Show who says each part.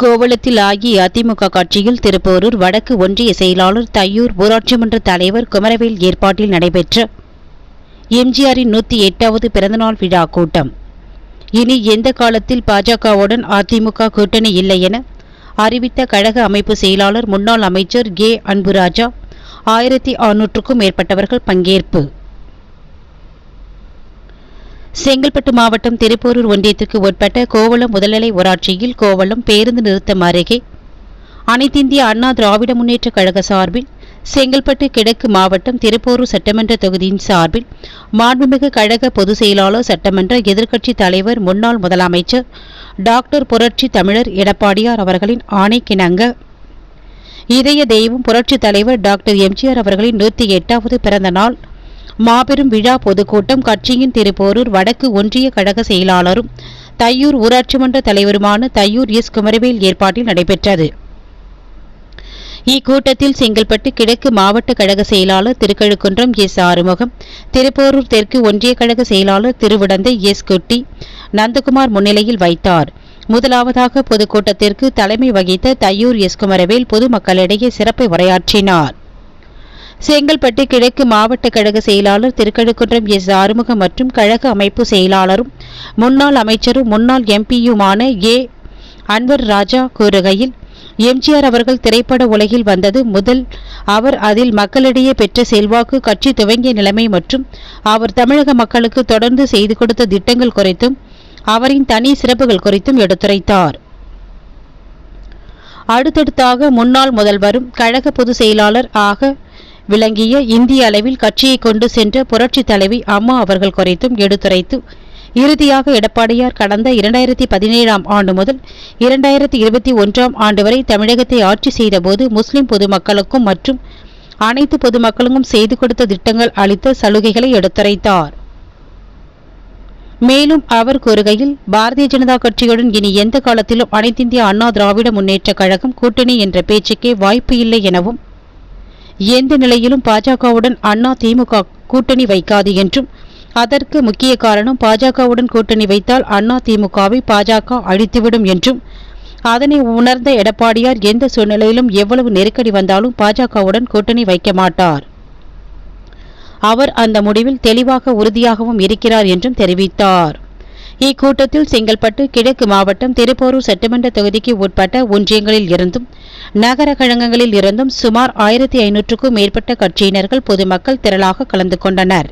Speaker 1: கோவளத்தில் அஇஅதிமுக கட்சியில் திருப்போரூர் வடக்கு ஒன்றிய செயலாளர் தையூர் ஊராட்சி மன்ற தலைவர் குமரவேல் ஏற்பாட்டில் நடைபெற்ற எம்ஜிஆரின் நூற்றி எட்டாவது பிறந்தநாள் விழா கூட்டம். இனி எந்த காலத்தில் பாஜகவுடன் அதிமுக கூட்டணி இல்லை என அறிவித்த கழக அமைப்பு செயலாளர் முன்னாள் அமைச்சர் கே. அன்புராஜா ஆயிரத்தி அறுநூற்றுக்கும் மேற்பட்டவர்கள் பங்கேற்பு. செங்கல்பட்டு மாவட்டம் திருப்போரூர் ஒன்றியத்திற்கு உட்பட்ட கோவளம் முதல்நிலை ஊராட்சியில் கோவளம் பேருந்து நிறுத்தம் அருகே அனைத்திந்திய அண்ணா திராவிட முன்னேற்றக் கழக சார்பில் செங்கல்பட்டு கிழக்கு மாவட்டம் திருப்போரூர் சட்டமன்ற தொகுதியின் சார்பில் மாண்புமிகு கழக பொதுச் செயலாளர் சட்டமன்ற எதிர்க்கட்சித் தலைவர் முன்னாள் முதலமைச்சர் டாக்டர் புரட்சி தமிழர் எடப்பாடியார் அவர்களின் ஆணைக்கிணங்க. இதய தெய்வம் புரட்சித் தலைவர் டாக்டர் எம்ஜிஆர் அவர்களின் நூற்றி எட்டாவது பிறந்த நாள் மாபெரும் விழா பொதுக்கூட்டம் கட்சியின் திருப்போரூர் வடக்கு ஒன்றிய கழக செயலாளரும் தையூர் ஊராட்சி மன்ற தலைவருமான தையூர் எஸ். குமரவேல் ஏற்பாட்டில் நடைபெற்றது. இக்கூட்டத்தில் செங்கல்பட்டு கிழக்கு மாவட்ட கழக செயலாளர் திருக்கழுக்குன்றம் எஸ். ஆறுமுகம் திருப்போரூர் தெற்கு ஒன்றிய கழக செயலாளர் திருவிடந்தை எஸ். குட்டி நந்தகுமார் முன்னிலையில் வைத்தார். முதலாவதாக பொதுக்கூட்டத்திற்கு தலைமை வகித்த தையூர் எஸ். குமரவேல் பொதுமக்களிடையே சிறப்பை உரையாற்றினார். செங்கல்பட்டு கிழக்கு மாவட்ட கழக செயலாளர் திருக்கழுக்குன்றம் எஸ் ஆறுமுகம் மற்றும் கழக அமைப்பு செயலாளரும் முன்னாள் அமைச்சரும் முன்னாள் எம்பியுமான ஏ. அன்வர் ராஜா கூறுகையில் எம்ஜிஆர் அவர்கள் திரைப்பட உலகில் வந்தது முதல் அவர் அதில் மக்களிடையே பெற்ற செல்வாக்கு கட்சி துவங்கிய நிலைமை மற்றும் அவர் தமிழக மக்களுக்கு தொடர்ந்து செய்து கொடுத்த திட்டங்கள் குறித்தும் அவரின் தனி சிறப்புகள் குறித்தும் எடுத்துரைத்தார். அடுத்தடுத்தாக முன்னாள் முதல்வரும் கழக பொதுச் செயலாளர் ஆக விளங்கிய இந்திய அளவில் கட்சியை கொண்டு சென்ற புரட்சி தலைவி அம்மா அவர்கள் குறைத்தும் எடுத்துரைத்து இறுதியாக எடப்பாடியார் கடந்த இரண்டாயிரத்தி பதினேழாம் ஆண்டு முதல் இரண்டாயிரத்தி இருபத்தி ஒன்றாம் ஆண்டு வரை தமிழகத்தை ஆட்சி செய்தபோது முஸ்லிம் பொதுமக்களுக்கும் மற்றும் அனைத்து பொதுமக்களுக்கும் செய்து கொடுத்த திட்டங்கள் அளித்த சலுகைகளை எடுத்துரைத்தார். மேலும் அவர் கூறுகையில் பாரதிய ஜனதா கட்சியுடன் இனி எந்த காலத்திலும் அனைத்திந்திய அண்ணா திராவிட முன்னேற்றக் கழகம் கூட்டணி என்ற பேச்சுக்கே வாய்ப்பு இல்லை எனவும் எந்த நிலையிலும் பாஜகவுடன் அண்ணா திமுக கூட்டணி வைக்காது என்றும் அதற்கு முக்கிய காரணம் பாஜகவுடன் கூட்டணி வைத்தால் அண்ணா திமுகவை பாஜக அழித்துவிடும் என்றும் அதனை உணர்ந்த எடப்பாடியார் எந்த சூழ்நிலையிலும் எவ்வளவு நெருக்கடி வந்தாலும் பாஜகவுடன் கூட்டணி வைக்க மாட்டார். அவர் அந்த முடிவில் தெளிவாக உறுதியாகவும் இருக்கிறார் என்றும் தெரிவித்தார். இக்கூட்டத்தில் செங்கல்பட்டு கிழக்கு மாவட்டம் திருப்போரூர் சட்டமன்ற தொகுதிக்கு உட்பட்ட ஒன்றியங்களில் இருந்தும் நகர கழகங்களில் இருந்தும் சுமார் ஆயிரத்தி ஐநூற்றுக்கும் மேற்பட்ட கட்சியினர்கள் பொதுமக்கள் திரளாக கலந்து கொண்டனர்.